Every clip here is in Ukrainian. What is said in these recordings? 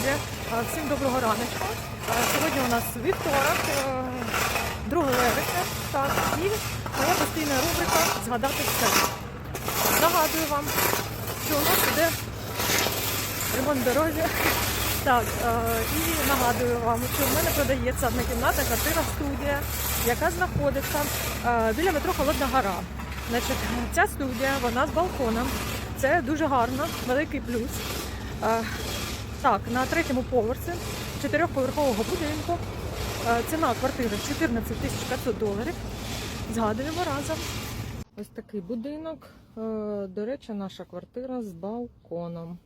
Друзі, е, всім доброго раночку. Е, Сьогодні у нас вівторок, е, 2 вересня, так, і моя постійна рубрика Згадати все. Нагадую вам, що у нас іде ремонт дороги. Так, е, і нагадую вам, що в мене продається однокімнатна квартира студія, яка знаходиться е, біля метро Холодна Гора. Значить, ця студія, вона з балконом. Це дуже гарно, великий плюс. Так, на третьому поверсі чотирьохповерхового будинку. Е, Ціна квартири 14 тисяч 500 доларів. Згадуємо разом. Ось такий будинок. Е, До речі, наша квартира з балконом.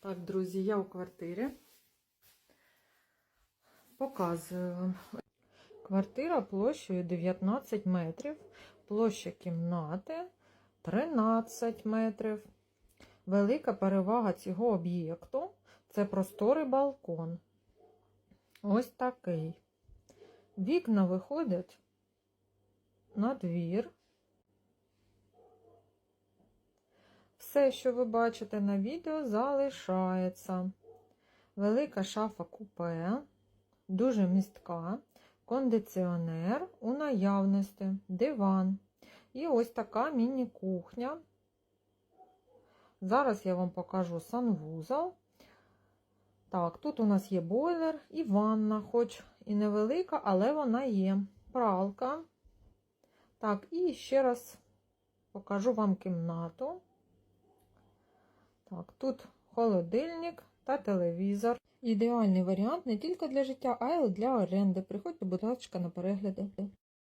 Так, друзі, я у квартирі. Показую вам. Квартира площею 19 метрів, площа кімнати 13 метрів. Велика перевага цього об'єкту це просторий балкон. Ось такий. Вікна виходять на двір. Все, що ви бачите на відео, залишається. Велика шафа купе, дуже містка, кондиціонер у наявності, диван. І ось така міні-кухня. Зараз я вам покажу санвузол. Так, тут у нас є бойлер і ванна, хоч і невелика, але вона є. Пралка. Так, і ще раз покажу вам кімнату. Так, тут холодильник та телевізор. Ідеальний варіант не тільки для життя, а й для оренди. Приходьте, будь ласка, на перегляди.